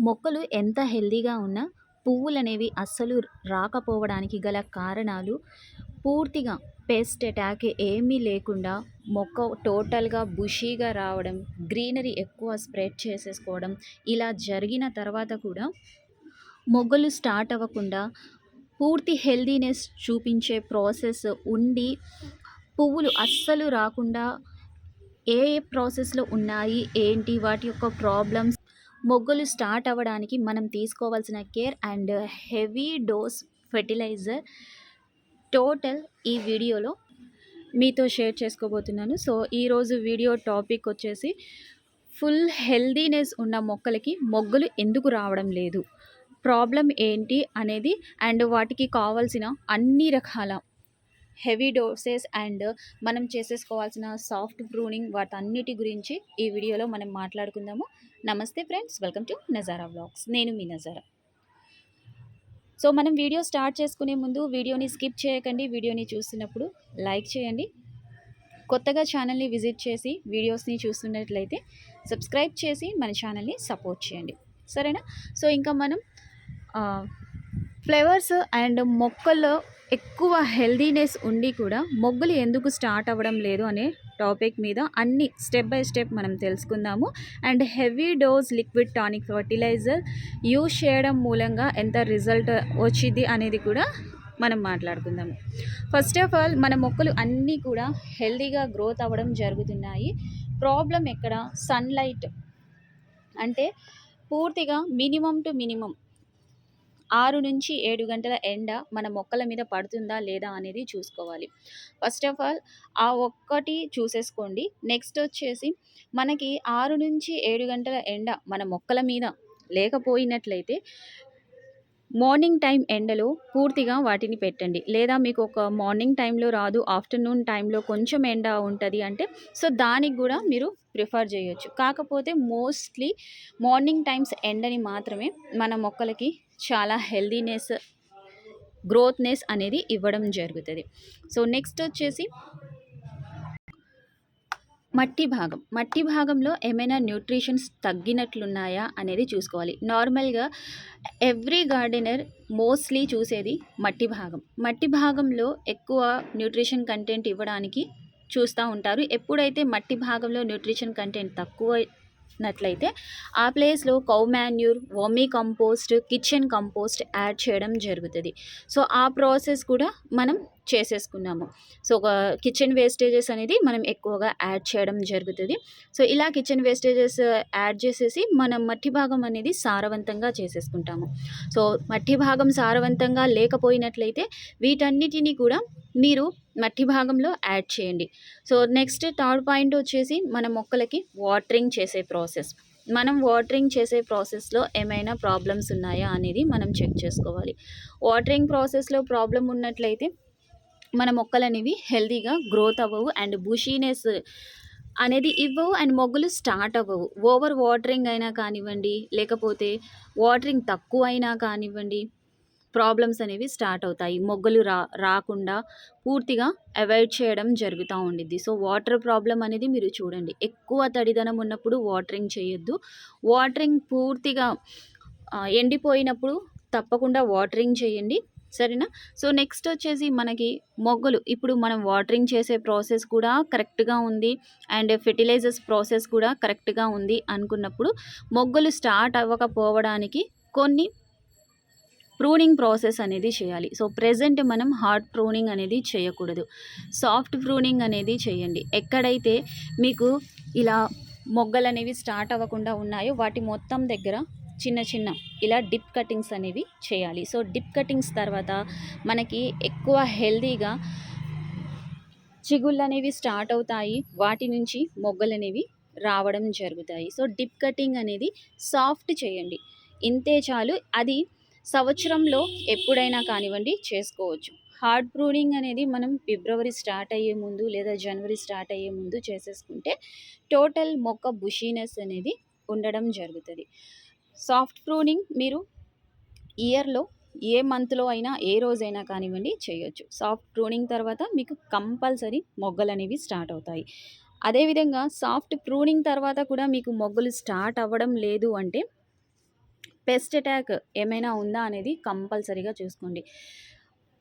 మొక్కలు ఎంత హెల్దీగా ఉన్నా పువ్వులనేవి అస్సలు రాకపోవడానికి గల కారణాలు పూర్తిగా పెస్ట్ అటాక్ ఏమీ లేకుండా మొక్క టోటల్గా బుషీగా రావడం గ్రీనరీ ఎక్కువ స్ప్రెడ్ చేసేసుకోవడం ఇలా జరిగిన తర్వాత కూడా మొగ్గలు స్టార్ట్ అవ్వకుండా పూర్తి హెల్దీనెస్ చూపించే ప్రాసెస్ ఉండి పువ్వులు అస్సలు రాకుండా ఏ ఏ ప్రాసెస్లో ఉన్నాయి ఏంటి వాటి యొక్క ప్రాబ్లమ్స్ మొగ్గులు స్టార్ట్ అవ్వడానికి మనం తీసుకోవాల్సిన care and heavy dose fertilizer total ఈ వీడియోలో మీతో షేర్ చేసుకోబోతున్నాను. సో ఈరోజు వీడియో టాపిక్ వచ్చేసి ఫుల్ హెల్దీనెస్ ఉన్న మొక్కలకి మొగ్గలు ఎందుకు రావడం లేదు? ప్రాబ్లం ఏంటి అనేది అండ్ వాటికి కావాల్సిన అన్ని రకాల హెవీ డోసెస్ అండ్ మనం చేసేసుకోవాల్సిన సాఫ్ట్ ప్రూనింగ్ వాటన్నిటి గురించి ఈ వీడియోలో మనం మాట్లాడుకుందాము. నమస్తే friends welcome to Nazara vlogs. నేను మీ నజారా. సో మనం వీడియో స్టార్ట్ చేసుకునే ముందు వీడియోని స్కిప్ చేయకండి. వీడియోని చూస్తున్నప్పుడు లైక్ చేయండి. కొత్తగా ఛానల్ని విజిట్ చేసి వీడియోస్ని చూస్తున్నట్లయితే సబ్స్క్రైబ్ చేసి మన ఛానల్ని సపోర్ట్ చేయండి. సరేనా? సో ఇంకా మనం ఫ్లేవర్స్ అండ్ మొక్కల్లో ఎక్కువ హెల్దీనెస్ ఉండి కూడా మొగ్గులు ఎందుకు స్టార్ట్ అవ్వడం లేదు అనే టాపిక్ మీద అన్ని స్టెప్ బై స్టెప్ మనం తెలుసుకుందాము. And heavy dose liquid tonic fertilizer use చేయడం మూలంగా ఎంత రిజల్ట్ వచ్చింది అనేది కూడా మనం మాట్లాడుకుందాము. ఫస్ట్ ఆఫ్ ఆల్ మన మొక్కలు అన్నీ కూడా హెల్దీగా గ్రోత్ అవ్వడం జరుగుతున్నాయి. ప్రాబ్లం ఎక్కడ? సన్లైట్ అంటే పూర్తిగా మినిమం టు మినిమం ఆరు నుంచి ఏడు గంటల ఎండ మన మొక్కల మీద పడుతుందా లేదా అనేది చూసుకోవాలి. ఫస్ట్ ఆఫ్ ఆల్ ఆ ఒక్కటి చూసేసుకోండి. నెక్స్ట్ వచ్చేసి మనకి ఆరు నుంచి ఏడు గంటల ఎండ మన మొక్కల మీద లేకపోయినట్లయితే మార్నింగ్ టైం ఎండలో పూర్తిగా వాటిని పెట్టండి. లేదా మీకు ఒక మార్నింగ్ టైంలో రాదు ఆఫ్టర్నూన్ టైంలో కొంచెం ఎండ ఉంటుంది అంటే సో దానికి కూడా మీరు ప్రిఫర్ చేయొచ్చు. కాకపోతే మోస్ట్లీ మార్నింగ్ టైమ్స్ ఎండని మాత్రమే మన మొక్కలకి చాలా హెల్దీనెస్ గ్రోత్నెస్ అనేది ఇవ్వడం జరుగుతుంది. సో నెక్స్ట్ వచ్చేసి మట్టి భాగం. మట్టి భాగంలో ఏమైనా న్యూట్రిషన్స్ తగ్గినట్లున్నాయా అనేది చూసుకోవాలి. నార్మల్గా ఎవ్రీ గార్డెనర్ మోస్ట్లీ చూసేది మట్టి భాగం. మట్టి భాగంలో ఎక్కువ న్యూట్రిషన్ కంటెంట్ ఇవ్వడానికి చూస్తూ ఉంటారు. ఎప్పుడైతే మట్టి భాగంలో న్యూట్రిషన్ కంటెంట్ తక్కువ నట్లయితే ఆ ప్లేస్లో cow manure vermi compost kitchen compost add చేయడం జరుగుతుంది. సో ఆ ప్రాసెస్ కూడా మనం చేసేసుకున్నాము. సో ఒక కిచెన్ వేస్టేజెస్ అనేది మనం ఎక్కువగా యాడ్ చేయడం జరుగుతుంది. సో ఇలా కిచెన్ వేస్టేజెస్ యాడ్ చేసేసి మనం మట్టి భాగం అనేది సారవంతంగా చేసేసుకుంటాము. సో మట్టి భాగం సారవంతంగా లేకపోయినట్లయితే వీటన్నిటినీ కూడా మీరు మట్టి భాగంలో యాడ్ చేయండి. సో నెక్స్ట్ థర్డ్ పాయింట్ వచ్చేసి మన మొక్కలకి వాటరింగ్ చేసే ప్రాసెస్ మనం వాటరింగ్ చేసే ప్రాసెస్లో ఏమైనా ప్రాబ్లమ్స్ ఉన్నాయా అనేది మనం చెక్ చేసుకోవాలి. వాటరింగ్ ప్రాసెస్లో ప్రాబ్లం ఉన్నట్లయితే మన మొక్కలు అనేవి హెల్తీగా గ్రోత్ అవ్వవు అండ్ బుషీనెస్ అనేది ఇవ్వవు అండ్ మొగ్గలు స్టార్ట్ అవ్వవు. ఓవర్ వాటరింగ్ అయినా కానివ్వండి లేకపోతే వాటరింగ్ తక్కువ అయినా కానివ్వండి ప్రాబ్లమ్స్ అనేవి స్టార్ట్ అవుతాయి. మొగ్గలు రా రాకుండా పూర్తిగా అవాయిడ్ చేయడం జరుగుతూ ఉండిద్ది. సో వాటర్ ప్రాబ్లం అనేది మీరు చూడండి. ఎక్కువ తడిదనం ఉన్నప్పుడు వాటరింగ్ చేయొద్దు. వాటరింగ్ పూర్తిగా ఎండిపోయినప్పుడు తప్పకుండా వాటరింగ్ చేయండి. సరేనా? సో నెక్స్ట్ వచ్చేసి మనకి మొగ్గలు. ఇప్పుడు మనం వాటరింగ్ చేసే ప్రాసెస్ కూడా కరెక్ట్గా ఉంది. అండ్ ఫెర్టిలైజర్స్ ప్రాసెస్ కూడా కరెక్ట్గా ఉంది అనుకున్నప్పుడు మొగ్గలు స్టార్ట్ అవ్వకపోవడానికి కొన్ని ప్రూనింగ్ ప్రాసెస్ అనేది చేయాలి. సో ప్రజెంట్ మనం హార్డ్ ప్రూనింగ్ అనేది చేయకూడదు. సాఫ్ట్ ప్రూనింగ్ అనేది చేయండి. ఎక్కడైతే మీకు ఇలా మొగ్గలు అనేవి స్టార్ట్ అవ్వకుండా ఉన్నాయో వాటి మొత్తం దగ్గర చిన్న చిన్న ఇలా డిప్ కటింగ్స్ అనేవి చేయాలి. సో డిప్ కటింగ్స్ తర్వాత మనకి ఎక్కువ హెల్దీగా చిగుళ్ళు అనేవి స్టార్ట్ అవుతాయి. వాటి నుంచి మొగ్గలు అనేవి రావడం జరుగుతాయి. సో డిప్ కటింగ్ అనేది సాఫ్ట్ చేయండి. ఇంతే చాలు. అది సంవత్సరంలో ఎప్పుడైనా కానివ్వండి చేసుకోవచ్చు. హార్డ్ ప్రూనింగ్ అనేది మనం ఫిబ్రవరి స్టార్ట్ అయ్యే ముందు లేదా జనవరి స్టార్ట్ అయ్యే ముందు చేసేసుకుంటే టోటల్ మొక్క బుషీనెస్ అనేది ఉండడం జరుగుతుంది. సాఫ్ట్ ప్రూనింగ్ మీరు ఇయర్లో ఏ మంత్లో అయినా ఏ రోజైనా కానివ్వండి చేయొచ్చు. సాఫ్ట్ ప్రూనింగ్ తర్వాత మీకు కంపల్సరీ మొగ్గలు అనేవి స్టార్ట్ అవుతాయి. అదేవిధంగా సాఫ్ట్ ప్రూనింగ్ తర్వాత కూడా మీకు మొగ్గలు స్టార్ట్ అవ్వడం లేదు అంటే పెస్ట్ అటాక్ ఏమైనా ఉందా అనేది కంపల్సరీగా చూసుకోండి.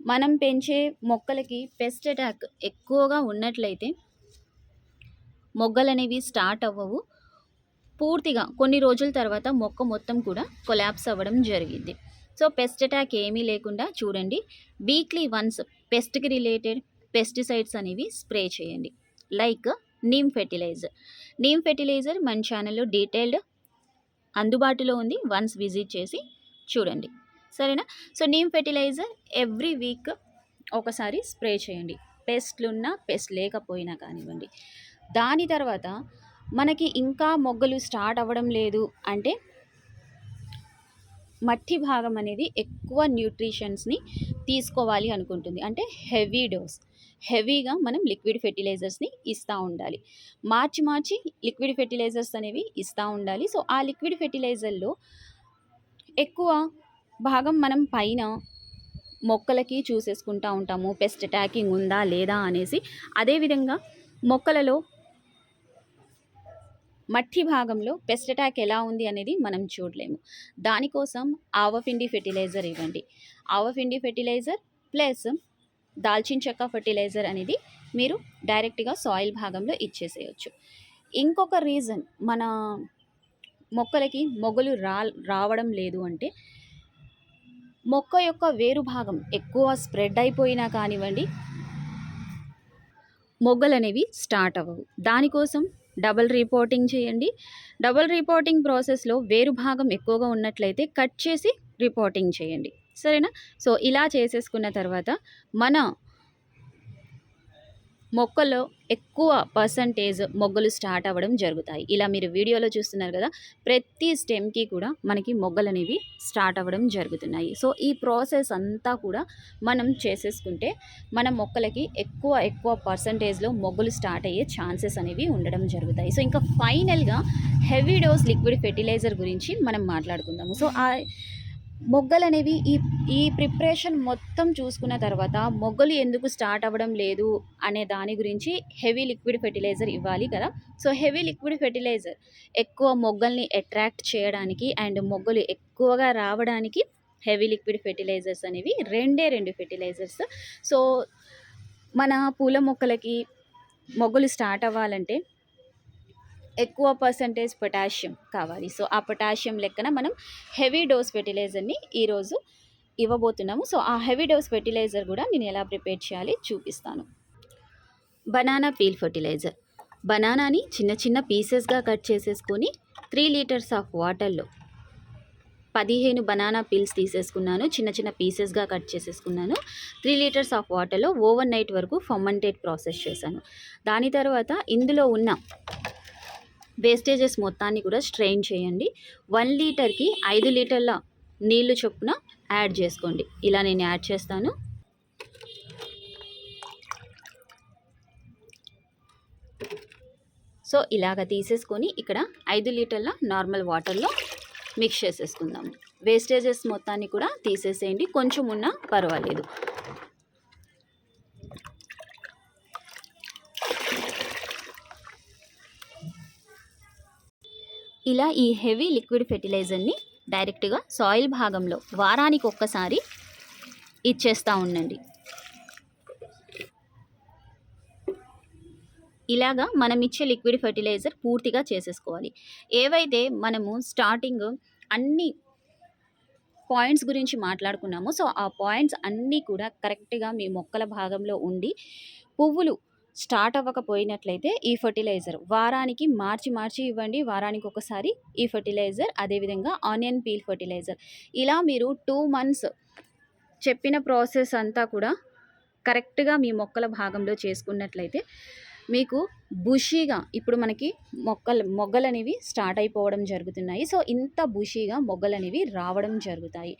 మనం పెంచే మొక్కలకి పెస్ట్ అటాక్ ఎక్కువగా ఉన్నట్లయితే మొగ్గలు అనేవి స్టార్ట్ అవ్వవు. పూర్తిగా కొన్ని రోజుల తర్వాత మొక్క మొత్తం కూడా కొలాప్స్ అవ్వడం జరిగింది. సో పెస్ట్ అటాక్ ఏమీ లేకుండా చూడండి. వీక్లీ వన్స్ పెస్ట్కి రిలేటెడ్ పెస్టిసైడ్స్ అనేవి స్ప్రే చేయండి. Like neem fertilizer. Neem fertilizer మన ఛానల్లో డీటెయిల్డ్ అందుబాటులో ఉంది. వన్స్ విజిట్ చేసి చూడండి. సరేనా? So neem fertilizer every week ఒకసారి స్ప్రే చేయండి. పెస్ట్లున్నా పెస్ట్ లేకపోయినా కానివ్వండి. దాని తర్వాత మనకి ఇంకా మొగ్గలు స్టార్ట్ అవ్వడం లేదు అంటే మట్టి భాగం అనేది ఎక్కువ న్యూట్రిషన్స్ని తీసుకోవాలి అనుకుంటుంది. అంటే హెవీ డోస్. హెవీగా మనం లిక్విడ్ ఫెర్టిలైజర్స్ని ఇస్తూ ఉండాలి. మార్చి మార్చి లిక్విడ్ ఫెర్టిలైజర్స్ అనేవి ఇస్తూ ఉండాలి. సో ఆ లిక్విడ్ ఫెర్టిలైజర్లో ఎక్కువ భాగం మనం పైన మొక్కలకి చూసేసుకుంటూ ఉంటాము. పెస్ట్ అటాకింగ్ ఉందా లేదా అనేసి. అదేవిధంగా మొక్కలలో మట్టి భాగంలో పెస్ట్ అటాక్ ఎలా ఉంది అనేది మనం చూడలేము. దానికోసం ఆవపిండి ఫెర్టిలైజర్ ఇవ్వండి. ఆవపిండి ఫెర్టిలైజర్ ప్లస్ దాల్చిన చెక్క ఫర్టిలైజర్ అనేది మీరు డైరెక్ట్గా సాయిల్ భాగంలో ఇచ్చేసేయచ్చు. ఇంకొక రీజన్ మన మొక్కలకి మొగ్గలు రా రావడం లేదు అంటే మొక్క యొక్క వేరు భాగం ఎక్కువ స్ప్రెడ్ అయిపోయినా కానివ్వండి మొగ్గలు అనేవి స్టార్ట్ అవ్వవు. దానికోసం డబల్ రిపోర్టింగ్ చేయండి. డబల్ రిపోర్టింగ్ ప్రాసెస్లో వేరు భాగం ఎక్కువగా ఉన్నట్లయితే కట్ చేసి రిపోర్టింగ్ చేయండి. సరేనా? సో ఇలా చేసేసుకున్న తర్వాత మన మొక్కలో ఎక్కువ పర్సంటేజ్ మొగ్గలు స్టార్ట్ అవ్వడం జరుగుతాయి. ఇలా మీరు వీడియోలో చూస్తున్నారు కదా ప్రతి స్టెమ్కి కూడా మనకి మొగ్గలు అనేవి స్టార్ట్ అవ్వడం జరుగుతున్నాయి. సో ఈ ప్రాసెస్ అంతా కూడా మనం చేసేసుకుంటే మన మొక్కలకి ఎక్కువ ఎక్కువ పర్సంటేజ్లో మొగ్గలు స్టార్ట్ అయ్యే ఛాన్సెస్ అనేవి ఉండడం జరుగుతాయి. సో ఇంకా ఫైనల్గా హెవీ డోస్ లిక్విడ్ ఫెర్టిలైజర్ గురించి మనం మాట్లాడుకుందాము. సో ఆ మొగ్గలు అనేవి ఈ ఈ ప్రిపరేషన్ మొత్తం చూసుకున్న తర్వాత మొగ్గలు ఎందుకు స్టార్ట్ అవ్వడం లేదు అనే దాని గురించి హెవీ లిక్విడ్ ఫెర్టిలైజర్ ఇవ్వాలి కదా. సో హెవీ లిక్విడ్ ఫెర్టిలైజర్ ఎక్కువ మొగ్గల్ని అట్రాక్ట్ చేయడానికి అండ్ మొగ్గలు ఎక్కువగా రావడానికి హెవీ లిక్విడ్ ఫెర్టిలైజర్స్ అనేవి రెండే రెండు ఫెర్టిలైజర్స్. సో మన పూల మొక్కలకి మొగ్గలు స్టార్ట్ అవ్వాలంటే ఎక్కువ పర్సంటేజ్ పొటాషియం కావాలి. సో ఆ పొటాషియం లెక్కన మనం హెవీ డోస్ ఫెర్టిలైజర్ని ఈరోజు ఇవ్వబోతున్నాము. సో ఆ హెవీ డోస్ ఫెర్టిలైజర్ కూడా నేను ఎలా ప్రిపేర్ చేయాలి చూపిస్తాను. బనానా పీల్ ఫెర్టిలైజర్ బనానాని చిన్న చిన్న పీసెస్గా కట్ చేసేసుకొని త్రీ లీటర్స్ ఆఫ్ వాటర్లో పదిహేను బనానా పీల్స్ తీసేసుకున్నాను. చిన్న చిన్న పీసెస్గా కట్ చేసేసుకున్నాను. త్రీ లీటర్స్ ఆఫ్ వాటర్లో ఓవర్ నైట్ వరకు ఫర్మంటేట్ ప్రాసెస్ చేశాను. దాని తర్వాత ఇందులో ఉన్న వేస్టేజెస్ మొత్తాన్ని కూడా స్ట్రెయిన్ చేయండి. వన్ లీటర్కి ఐదు లీటర్ల నీళ్ళు చొప్పున యాడ్ చేసుకోండి. ఇలా నేను యాడ్ చేస్తాను. సో ఇలాగ తీసేసుకొని ఇక్కడ ఐదు లీటర్ల నార్మల్ వాటర్లో మిక్స్ చేసేసుకుందాము వేస్టేజెస్ మొత్తాన్ని కూడా తీసేసేయండి. కొంచెం ఉన్నా పర్వాలేదు. ఇలా ఈ హెవీ లిక్విడ్ ఫెర్టిలైజర్ని డైరెక్ట్గా సాయిల్ భాగంలో వారానికి ఒక్కసారి ఇచ్చేస్తూ ఉండండి. ఇలాగా మనం ఇచ్చే లిక్విడ్ ఫెర్టిలైజర్ పూర్తిగా చేసేసుకోవాలి. ఏవైతే మనము స్టార్టింగ్ అన్ని పాయింట్స్ గురించి మాట్లాడుకున్నామో సో ఆ పాయింట్స్ అన్నీ కూడా కరెక్ట్గా మీ మొక్కల భాగంలో ఉండి పువ్వులు స్టార్ట్ అవ్వకపోయినట్లయితే ఈ ఫర్టిలైజర్. వారానికి మార్చి మార్చి ఇవ్వండి వారానికి ఒకసారి ఈ ఫర్టిలైజర్ అదేవిధంగా ఆనియన్ పీల్ ఫర్టిలైజర్. ఇలా మీరు టూ మంత్స్ చెప్పిన ప్రాసెస్ అంతా కూడా కరెక్ట్గా మీ మొక్కల భాగంలో చేసుకున్నట్లయితే మీకు బుషీగా ఇప్పుడు మనకి మొక్కలు మొగ్గలు అనేవి స్టార్ట్ అయిపోవడం జరుగుతున్నాయి. సో ఇంత బుషీగా మొగ్గలు అనేవి రావడం జరుగుతాయి.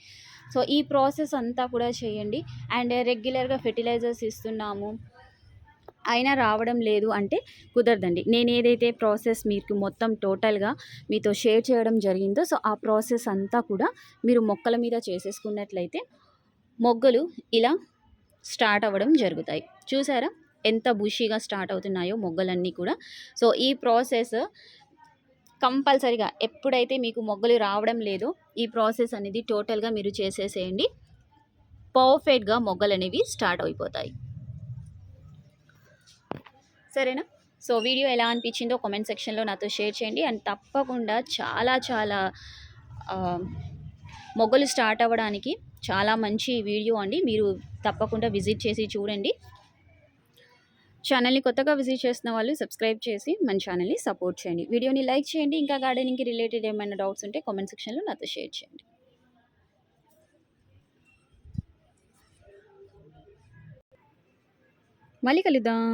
సో ఈ ప్రాసెస్ అంతా కూడా చేయండి. అండ్ రెగ్యులర్గా ఫెర్టిలైజర్స్ ఇస్తున్నాము. అయినా రావడం లేదు అంటే కుదరదండి. నేను ఏదైతే ప్రాసెస్ మీకు మొత్తం టోటల్గా మీతో షేర్ చేయడం జరిగిందో సో ఆ ప్రాసెస్ అంతా కూడా మీరు మొక్కల మీద చేసేసుకున్నట్లయితే మొగ్గలు ఇలా స్టార్ట్ అవ్వడం జరుగుతాయి. చూసారా? ఎంత బుషీగా స్టార్ట్ అవుతున్నాయో మొగ్గలన్నీ కూడా. సో ఈ ప్రాసెస్ కంపల్సరిగా ఎప్పుడైతే మీకు మొగ్గలు రావడం లేదో ఈ ప్రాసెస్ అనేది టోటల్గా మీరు చేసేసేయండి. పర్ఫెక్ట్గా మొగ్గలు అనేవి స్టార్ట్ అయిపోతాయి. సరేనా? సో వీడియో ఎలా అనిపించిందో కామెంట్ సెక్షన్లో నాతో షేర్ చేయండి. అండ్ తప్పకుండా చాలా చాలా ఆ, మొగ్గలు స్టార్ట్ అవ్వడానికి చాలా మంచి వీడియో అండి. మీరు తప్పకుండా విజిట్ చేసి చూడండి. ఛానల్ని కొత్తగా విజిట్ చేస్తున్న వాళ్ళు సబ్స్క్రైబ్ చేసి మన ఛానల్ని సపోర్ట్ చేయండి. వీడియోని లైక్ చేయండి. ఇంకా గార్డెనింగ్కి రిలేటెడ్ ఏమైనా డౌట్స్ ఉంటే కామెంట్ సెక్షన్లో నాతో షేర్ చేయండి. మళ్ళీ కలుద్దాం.